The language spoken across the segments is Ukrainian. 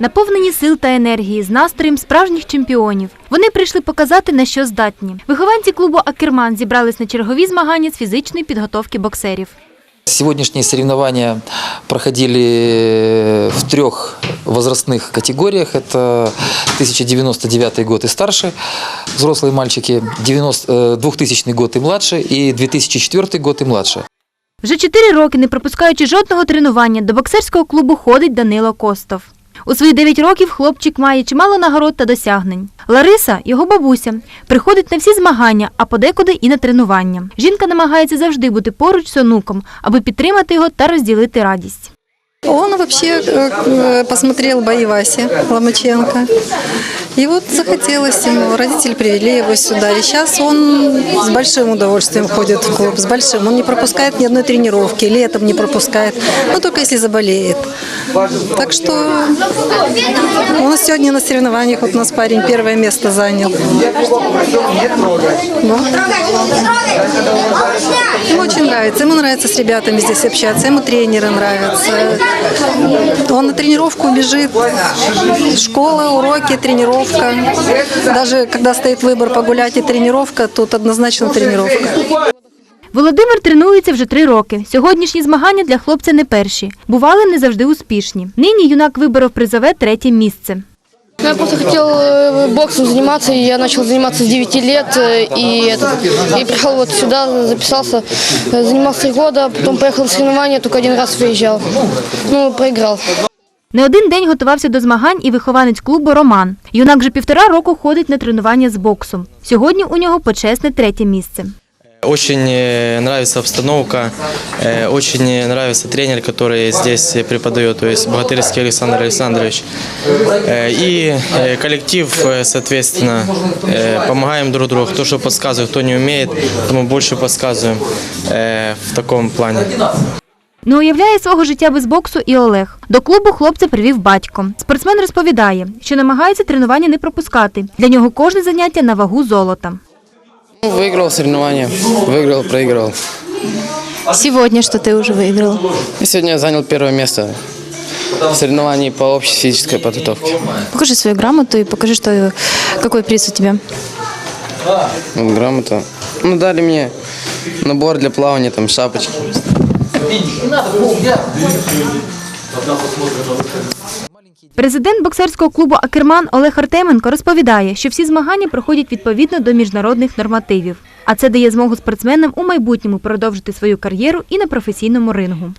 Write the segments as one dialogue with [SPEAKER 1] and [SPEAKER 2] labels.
[SPEAKER 1] Наповнені сил та енергії з настроєм справжніх чемпіонів. Вони прийшли показати, на що здатні. Вихованці клубу Акерман зібрались на чергові змагання з фізичної підготовки боксерів.
[SPEAKER 2] Сегодняшние соревнования проходили в трех возрастных категориях. Это 1099 год и старше, взрослые мальчики, 90, э, 2000 год и младше, и 2004 год и младше.
[SPEAKER 1] Вже чотири роки, не пропускаючи жодного тренування, до боксерського клубу ходить Данило Костов. У свої 9 років хлопчик має чимало нагород та досягнень. Лариса, його бабуся, приходить на всі змагання, а подекуди і на тренування. Жінка намагається завжди бути поруч з онуком, аби підтримати його та розділити радість.
[SPEAKER 3] Он вообще э, посмотрел бои Васи Ломаченко. И вот захотелось ему, родители привели его сюда. И сейчас он с большим удовольствием ходит в клуб, с большим. Он не пропускает ни одной тренировки, летом не пропускает, но только если заболеет. Так что нас сегодня на соревнованиях, вот у нас парень первое место занял. Вот. Очень нравится, ему нравится с ребятами здесь общаться, ему тренеры нравятся. Он на тренировку бежит, школа, уроки, тренировка. Даже когда стоит выбор погулять и тренировка, тут однозначно тренировка.
[SPEAKER 1] Володимир тренується вже три роки. Сьогоднішні змагання для хлопця не перші. Бували не завжди успішні. Нині юнак виборов призове третє місце.
[SPEAKER 4] Ну, Я просто хотел э, боксом заниматься, и я начал заниматься с 9 лет, э, и, этот, и приехал вот сюда, записался, э, занимался три года, потом поехал на соревнования, только один раз выезжал, ну, проиграл.
[SPEAKER 1] Не один день готувався до змагань і вихованець клубу Роман. Юнак вже півтора року ходить на тренування з боксу. Сьогодні у нього почесне третє місце.
[SPEAKER 5] Очень э, нравится обстановка, э, очень нравится тренер, который здесь преподает, то есть Богатырский Александр Александрович. Э, И э, коллектив, э, соответственно, э, помогаем друг другу. Кто что подсказывает, кто не умеет, тому больше подсказываем э, в таком плане.
[SPEAKER 1] Не уявляє свого життя без боксу і Олег. До клубу хлопця привів батько. Спортсмен розповідає, що намагається тренування не пропускати. Для нього кожне заняття на вагу золота.
[SPEAKER 6] Ну, Выиграл соревнования, выиграл, проиграл.
[SPEAKER 7] Сегодня что ты уже выиграл?
[SPEAKER 6] И сегодня я занял первое место в соревновании по общей физической подготовке.
[SPEAKER 7] Покажи свою грамоту и покажи, что какой приз у тебя.
[SPEAKER 6] Вот грамота. Ну, дали мне набор для плавания, там, шапочки.
[SPEAKER 1] Президент боксерського клубу Акерман Олег Артеменко розповідає, що всі змагання проходять відповідно до міжнародних нормативів. А це дає змогу спортсменам у майбутньому продовжити свою кар'єру і на професійному рингу.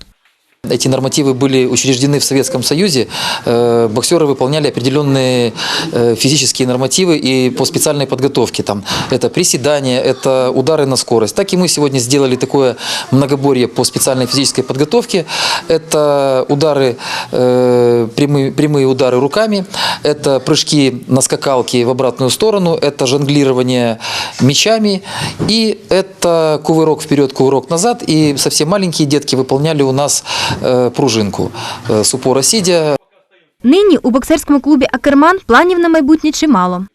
[SPEAKER 2] Эти нормативы были учреждены в Советском Союзе. Э, Боксеры выполняли определенные э, физические нормативы и по специальной подготовке. Там, это приседания, это удары на скорость. Так и мы сегодня сделали такое многоборье по специальной физической подготовке. Это удары, э, прямые, прямые удары руками, это прыжки на скакалке в обратную сторону, это жонглирование мячами и это кувырок вперед, кувырок назад. И совсем маленькие детки выполняли у нас пружинку э, с упора сидя.
[SPEAKER 1] Нині у боксерському клубі Акерман планів на майбутнє чимало.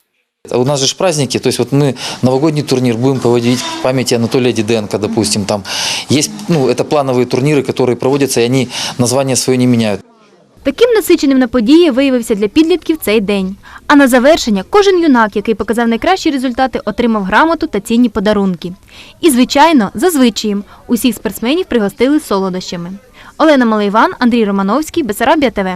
[SPEAKER 2] У нас же ж праздники, то есть вот мы новогодний турнир будем проводить в памяти Анатолия Диденко, допустим, там есть, ну, это плановые турниры, которые проводятся, и они название свое не меняют.
[SPEAKER 1] Таким насиченим на події виявився для підлітків цей день. А на завершення кожен юнак, який показав найкращі результати, отримав грамоту та цінні подарунки. І, звичайно, за звичаєм усіх спортсменів пригостили солодощами. Олена Малайван, Андрій Романовський, Бесарабія ТВ.